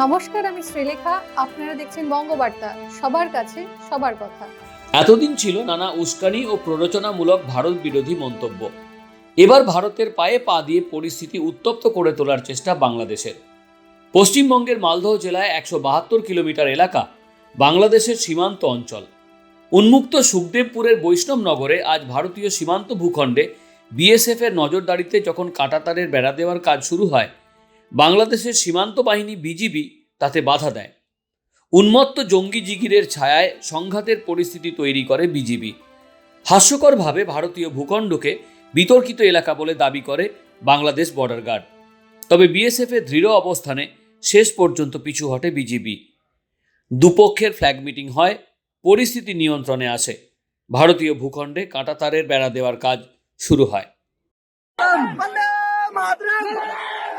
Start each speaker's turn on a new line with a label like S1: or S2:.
S1: নমস্কার, আমি শ্রীলেখা। আপনারা দেখছেন বঙ্গবার্তা। সবার কাছে সবার কথা।
S2: এতদিন ছিল নানা উস্কানি ও প্ররোচনামূলক ভারত বিরোধী মন্তব্য। এবার ভারতের পায়ে পা দিয়ে পরিস্থিতি উত্তপ্ত করে তোলার চেষ্টা বাংলাদেশের। পশ্চিমবঙ্গের মালদহ জেলায় একশো বাহাত্তর কিলোমিটার এলাকা বাংলাদেশের সীমান্ত অঞ্চল। উন্মুক্ত সুখদেবপুরের বৈষ্ণবনগরে আজ ভারতীয় সীমান্ত ভূখণ্ডে বিএসএফের নজরদারিতে যখন কাঁটাতারের বেড়া দেওয়ার কাজ শুরু হয় বাংলাদেশের সীমান্ত বাহিনী বিজিবি তাতে বাধা দেয়। উন্মত্ত জঙ্গি জিগিরের ছায়ায় সংঘাতের পরিস্থিতি তৈরি করে বিজিবি। হাস্যকরভাবে ভারতীয় ভূখণ্ডকে বিতর্কিত এলাকা বলে দাবি করে বাংলাদেশ বর্ডার গার্ড। তবে বিএসএফ এর দৃঢ় অবস্থানে শেষ পর্যন্ত পিছু হটে বিজিবি। দুপক্ষের ফ্ল্যাগ মিটিং হয়, পরিস্থিতি নিয়ন্ত্রণে আসে। ভারতীয় ভূখণ্ডে কাঁটাতারের বেড়া দেওয়ার কাজ শুরু হয়।